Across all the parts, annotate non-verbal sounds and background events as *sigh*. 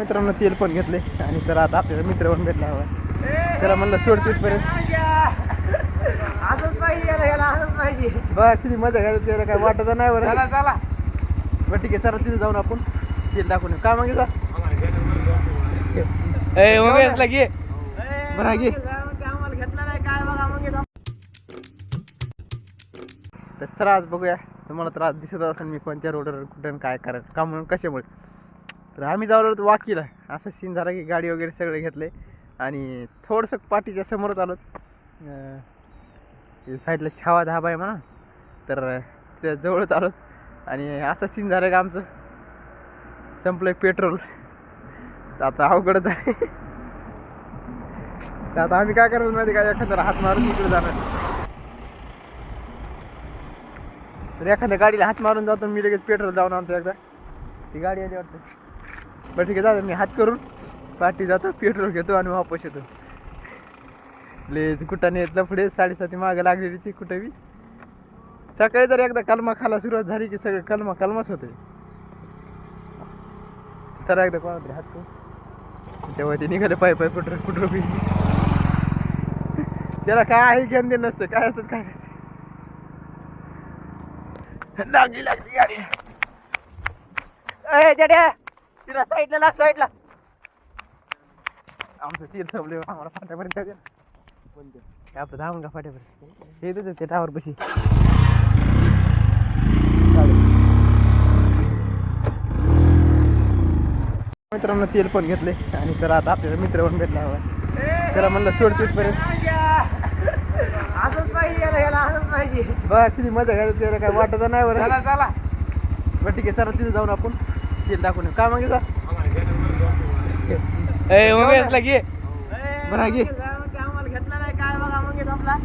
मित्रांनो तेल पण घेतले आणि जरा आता आपल्याला मित्र पण भेटला हवा. त्याला म्हणलं सोड तिथपर्यंत. असंच पाहिजे याला याला असंच पाहिजे. बघा किती मजा घ्यायला त्याला काय वाटत नाही बरं. चला चला. बरं ठीक आहे चला तिथे जाऊन आपण तेल दाखवून येऊ. काय मागितलं ए उमेशला घे बरं घे. आम्हाला घेतला नाही काय बघा मग तर चला आज बघूया. तुम्हाला तर आज दिसत असेल मी कोणत्या रोडवर कुठं काय करायचं. का म्हणून कशामुळे? तर आम्ही जाऊ वाकीला. असं सीन झाला की गाडी वगैरे सगळे घेतले. आणि थोडंसं पाठीच्या समोरच आलो. साईडला छावा धाबा आहे म्हणा. तर त्या जवळच आलो. आणि असं सीन झालं का आमचं. संपलं पेट्रोल तर आता अवघडच आहे. तर आता आम्ही काय करणार माहिती का? एखाद्याला हात मारून इकडे जाणार. तर एखाद्या गाडीला हात मारून जातो मी लगेच पेट्रोल जाऊन आणतो एकदा. ती गाडी आली वाटतं. बरं ठीक आहे जातो मी हात करून पाठी जातो पेट्रोल घेतो आणि वापस येतो. ले कुठं येतलं पुढे साडेसाती मागं लागलेली ती कुठे बी. सकाळी जर एकदा कलमा खायला सुरुवात झाली की सगळं कलमा कलमाच होते तर एकदा कोणातरी हात करून. तेव्हा ते निघाले पाय पाय कुठं कुठं बी. त्याला काय आहे घेऊन दे नसतं काय असत काय लागली लागली गाडी. ए जड्या तिला साईडला लाग साईडला आमचं तीर संपले आम्हाला फाट्यापर्यंत काय आपलं धावून का फाट्यापर्यंत. हे ते टावर पशी. मित्रांनो तेल पण घेतले. आणि चला आता आपल्याला मित्र पण भेटला हवा. त्याला म्हणलं सोड तिथपर्यंत असंच पाहिजे याला याला असंच पाहिजे. बघा किती मजा घ्यायला त्याला. काय वाटत नाही बरं. चला चला. बरं ठीक आहे चला तिथे जाऊन आपण. तेल दाखवून. काय मागितलं ए उमेशला घे बरं घे आम्हाला घेतला नाही काय बघा मग आपला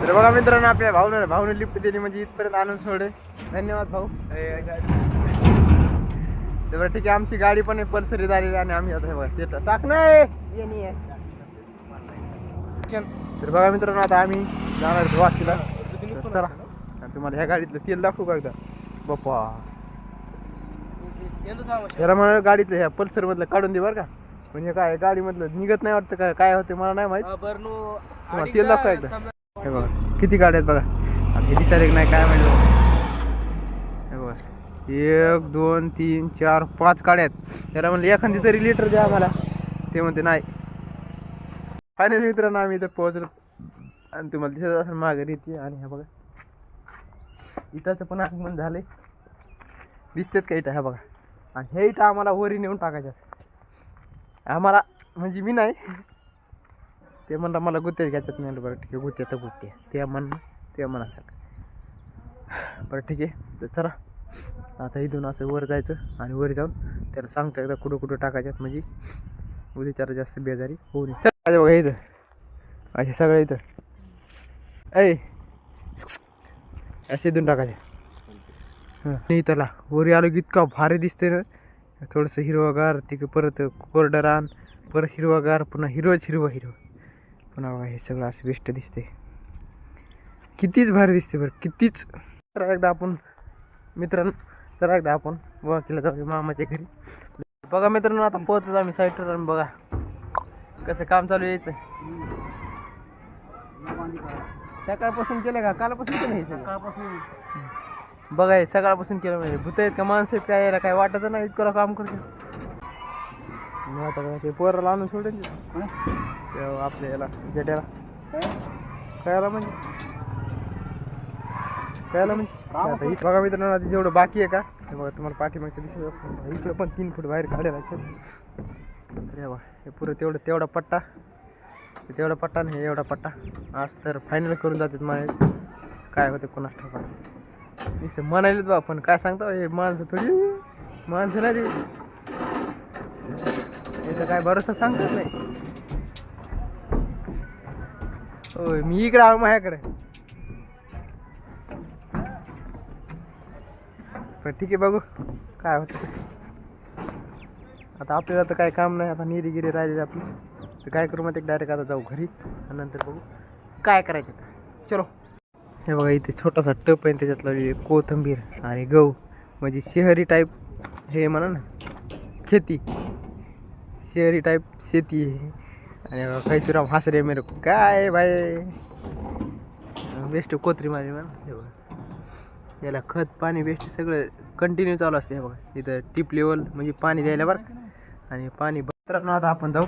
तर बघा मित्रांनो आपल्या भाऊनं भाऊने लिफ्ट दिली म्हणजे इथपर्यंत आणून सोडे. धन्यवाद भाऊ. तर बरं ठीक आहे आमची गाडी पण आहे पल्सरी झालेली आणि आम्ही आता हे बघा ते टाक नाही ये. नाही आहे. तर बघा मित्रांनो आता आम्ही जाणार आहोत वाशीला. तर चला. आणि तुम्हाला ह्या गाडीतलं तेल दाखवू का एकदा? बाप्पा. याला म्हणा गाडीतलं ह्या पल्सर मधलं काढून दे बरं का. म्हणजे काय गाडीमधलं निघत नाही वाटतं काय काय होते मला नाही माहीत. तेल दाखवा एकदा हे बघा किती गाड्या आहेत बघा. हे दिसायला नाही काय माहिती हे बघा. एक दोन तीन चार पाच गाड्या आहेत. त्याला म्हणलं एखादी तरी लिटर द्या आम्हाला. ते म्हणते नाही. फायनल मित्रांनो आम्ही इथं पोहोचलो. आणि तुम्हाला दिसत असेल माघारी येते आणि हे बघा. इटाचं पण आगमन झाले दिसतात का इटा ह्या बघा. आणि हे इथं आम्हाला वरी नेऊन टाकायच्या आम्हाला म्हणजे मी नाही. ते म्हणलं मला गुत्त्याच घ्यायच्यात. नाही बरं ठीक आहे गुत्त्या तर गुत्त्या ते म्हण ते मनासारखं बरं ठीक आहे तर चला. आता इथून असं वर जायचं आणि वर जाऊन त्याला सांगतो एकदा कुठं कुठं टाकायच्यात म्हणजे उद्या त्याला जास्त बेजारी होऊ नये. चल बघा इथं. असे सगळं इथं. ऐ. असे इथून टाकायचे. नाही त्याला वरी आलो की इतका भारी दिसते ना. थोडंसं हिरवगार तिकडे परत कोरडं रान परत हिरवगार पुन्हा हिरवच हिरवं हिरवं. पुन्हा हे सगळं असं बेस्ट दिसते कितीच भारी दिसते बरं कितीच. तर एकदा आपण मित्रांनो तर एकदा आपण वाकीला जाऊ मामाच्या घरी. बघा मित्रांनो आता पोहोचतो आम्ही साईटवर आणि बघा कसं काम चालू यायचं सकाळपासून केलं का? कालपासून केलं हे सकाळपासून. बघा हे सकाळपासून केलं म्हणजे भूत आहेत का माणसं आहेत काय यायला काय वाटत नाही इतकं काम करते ते पोराला आणून सोडेल आपल्या याला जेट्याला कळायला म्हणजे? कळायला म्हणजे? बघा मित्रांनो आता जेवढं बाकी आहे का हे बघा तुम्हाला पाठीमागचं दिसत. इकडं पण तीन फूट बाहेर काढेल अरे बघा हे पुरं तेवढं तेवढा पट्टा. तेवढा पट्टा नाही हे एवढा पट्टा. आज तर फायनल करून जातात माझे काय होते कोणास ठाऊक. इथं म्हणालेच बा पण काय सांगता हे माणसं थोडी माणसं नाही इथं काय भरोसा सांगतात नाही. होय मी इकडे आलो माझ्याकडे. पण ठीक आहे बघू काय होतं आता आपल्याला तर काय काम नाही आता निरी गिरी राहिलेली आपली. तर काय करू मग डायरेक्ट आता जाऊ घरी आणि नंतर बघू काय करायचं. चलो. हे बघा इथे छोटासा टप आहे त्याच्यात लावलेली कोथिंबीर आणि गहू म्हणजे शहरी टाईप हे म्हणा ना खेती शहरी टाईप शेती आहे आणि कैसुराम हासरे मेरे काय बाय बेस्ट कोथरी माझी म्हणा हे बघा. याला खत पाणी बेस्ट सगळं कंटिन्यू चालू असते हे बघा. इथं टिप लेवल म्हणजे पाणी द्यायला बरं आणि पाणी बरं आता आपण जाऊ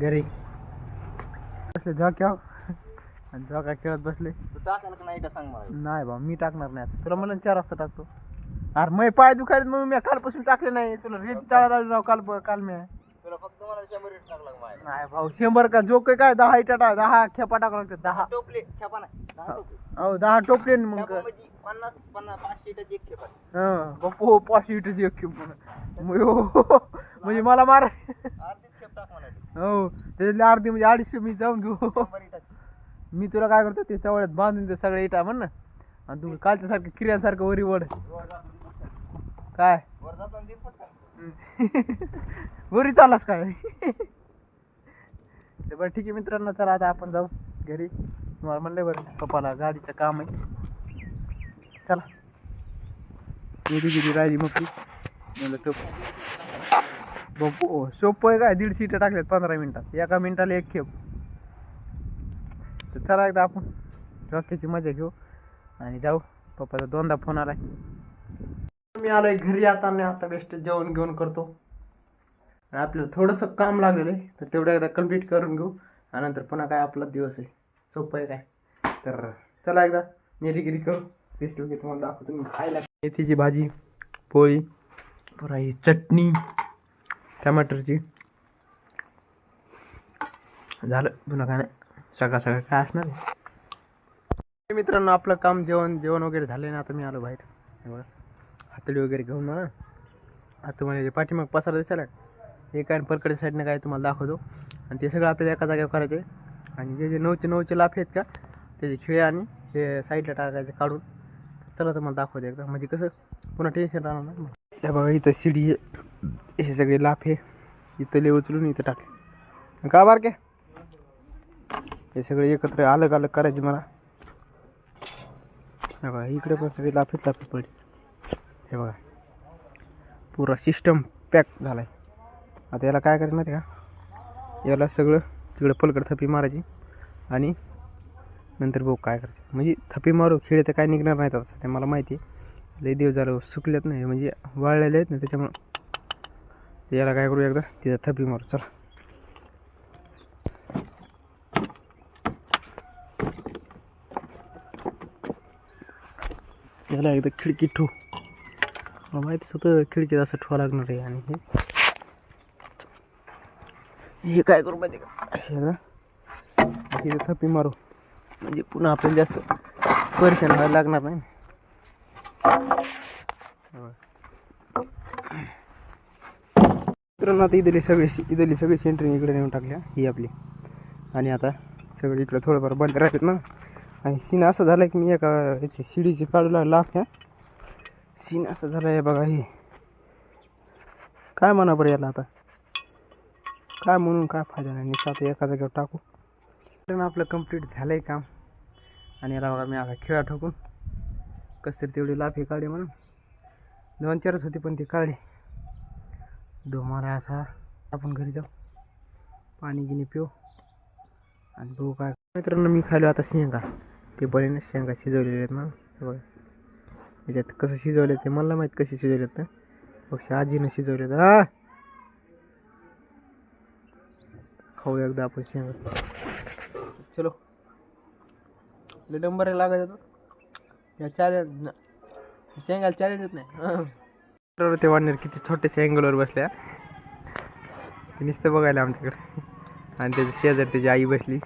घरी. असं जा क्या आणि झोका खेळत बसले? नाही बा मी टाकणार नाही आता. तुला म्हणलं चार वाजता टाकतो. अरे मै पाय दुखायला म्हणून मी कालपासून टाकले नाही. तुला रेती चाळा लागली राव काल काल मी. नाही भाऊ शंभर का जो काय दहा इटा टाक दहा खेपा टाकावं लागतात दहा. हो. दहा टोपले मग. हं, बापू पाचशे इटाची एक खेप. म्हणा. हो, म्हणजे मला मार. हो त्याच्यातले अर्धी म्हणजे अडीचशे मी जाऊन घेऊ. मी तुला काय करतो ते चवळ्यात बांधून ते सगळे इटा म्हण ना. आणि तू कालच्या सारखं क्रियांसारखं वरी वड काय? *laughs* वरी चालास काय? तर बरं ठीक आहे मित्रांनो चला आता आपण जाऊ घरी. तुम्हाला म्हणलं बरं पप्पाला गाडीचं काम आहे. चला. गेली गेली राहिली मग ती म्हणलं तो बघू सोपं आहे काय? दीड सीटं टाकल्यात पंधरा मिनटात. एका मिनटाला एक खेप. तर चला एकदा आपण रॉकीची मजा घेऊ आणि जाऊ. पप्पाचा दोनदा फोन आलाय. मी आलोय घरी आता आणि आता बेस्ट जेवण घेऊन करतो. आणि आपल्याला थोडंसं काम लागलेलं आहे तर तेवढं एकदा कंप्लीट करून घेऊ आणि नंतर पुन्हा काय आपला दिवस आहे. सोपं आहे काय? तर चला एकदा निरीगिरी करू. बेस्ट वगैरे तुम्हाला दाखवतो मी खायला. मेथीची भाजी पोळी पुरा ही चटणी टमाटरची. झालं पुन्हा काय नाही सकाळ सकाळ काय असणार मित्रांनो आपलं काम जेवण जेवण वगैरे झालं ना आता मी आलो बाहेर. बघा हातडी वगैरे घेऊन ना आता तुम्हाला पाठीमाग पसारा दिसायला हे काय परकडे साईडनं काय तुम्हाला दाखवतो. आणि ते सगळं आपल्याला एका जागेवर करायचे आणि जे जे नऊचे नऊचे लाफ आहेत का त्याचे खिळे आणि हे साईडला टाकायचे काढून. चला तुम्हाला दाखवते एकदा. म्हणजे कसं पुन्हा टेन्शन राहणार ना हे बघा इथं शिडी आहे. हे सगळे लाफ आहे. इथं ले उचलून इथं टाकले. का बारके हे सगळे एकत्र अलग अलग करायचे मला. हे बघा इकडे पण सगळे लाफीत लाफी पडली. हे बघा पुरा सिस्टम पॅक झाला आहे आता याला काय करायचं माहिती का? याला सगळं तिकडे पलकड थपी मारायची आणि नंतर भाऊ काय करायचं. म्हणजे थपी मारू खेळ तर काय निघणार नाहीत आता ते मला माहिती आहे. लई दिवस झालं सुकलेत नाही म्हणजे वाळलेले आहेत ना त्याच्यामुळं याला काय करू एकदा तिथं थपी मारू. चला. याला एकदा खिडकी ठेवू. मला माहितीच होतं खिडकीत असं ठेवा लागणार आहे आणि हे. हे काय करू माहिती का? अशी एकदा मारू. म्हणजे पुन्हा आपल्याला जास्त परेशान व्हायला लागणार नाही. मित्रांनो आता इथली सगळी इथली सगळी सेंटरिंग इकडे नेऊन टाकल्या. ही आपली. आणि आता सगळी इकडं थोडंफार बंद राहतात ना. आणि सीन असं झालं की मी एका याची शिडीची काढूला लाफ ह्या सीन असं झालं आहे बघा हे. काय म्हणा बरं याला आता? काय म्हणून काय फायदा नाही नुसतं आता एका जागेवर टाकू. कारण आपलं कंप्लीट झालं आहे काम. आणि याला बघा मी आता खेळा ठोकून. कसं तरी तेवढी लाफी काढली म्हणून. दोन चारच होती पण ती काढली. धुमारा असा. आपण घरी जाऊ. पाणी गिनी पिऊ. आणि बघू काय. मित्रांनो मी खायलो आता शेंगा. ते बळीने शेंगा शिजवलेले आहेत ना. हे बघा. त्याच्यात कसं शिजवले ते मला माहीत कसे शिजवलेत ना पक्ष आजीनं शिजवलेत. हा खाऊ एकदा आपण शेंगा. चलो. नंबर लागायचा तो या चॅलेंज शेंगाला चॅलेंजच नाही. बरोबर ते वाढणार किती छोटेसे अँगलवर बसल्या. ते नुसतं बघायला आमच्याकडे. आणि त्याची शेजारी त्याची आई बसली.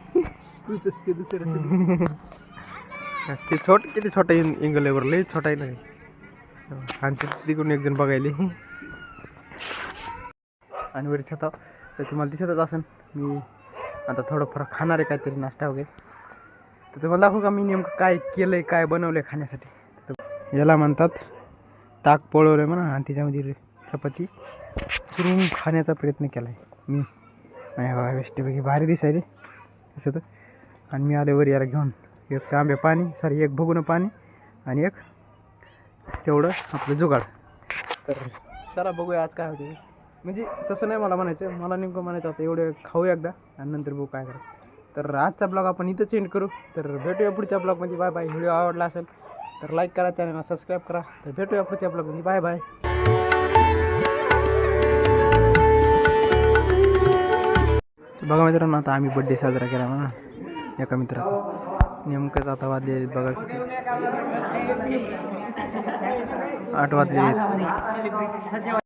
तूच असते दुसरं *laughs* ते छोट किती छोटा इंगल आहे बरं लई छोटा आहे ना आणि तिकडून एक जण बघायले आणि वरी छता तर तुम्हाला दिसतच असेल मी आता थोडंफार खाणार आहे काहीतरी नाश्ता वगैरे तर तुम्हाला दाखवू का मी नेमकं काय केलं आहे काय बनवलं आहे खाण्यासाठी तर याला म्हणतात ताक पळवलं म्हणा आणि त्याच्यामध्ये चपाती चुरून खाण्याचा प्रयत्न केला आहे मी माझ्या बघा वेस्टपैकी भारी दिसायले तसं तर आणि मी आले याला घेऊन एक तांबे पाणी सॉरी एक भगुनं पाणी आणि एक तेवढं आपलं जुगाड. तर चला बघूया आज काय होते. म्हणजे तसं नाही मला म्हणायचं मला नेमकं म्हणायचं आता एवढे खाऊ एकदा आणि नंतर बघू काय करा तर आजचा ब्लॉग आपण इथं चेंज करू. तर भेटूया पुढच्या ब्लॉगमध्ये बाय बाय. व्हिडिओ आवडला असेल तर लाईक करा चॅनलला सबस्क्राईब करा. तर भेटूया पुढच्या ब्लॉगमध्ये बाय बाय. बघा मित्रांनो आता आम्ही बड्डे साजरा केला ना एका मित्राचा. नेमकंच आता वाजले आहेत बघा किती. आठ वाजले आहेत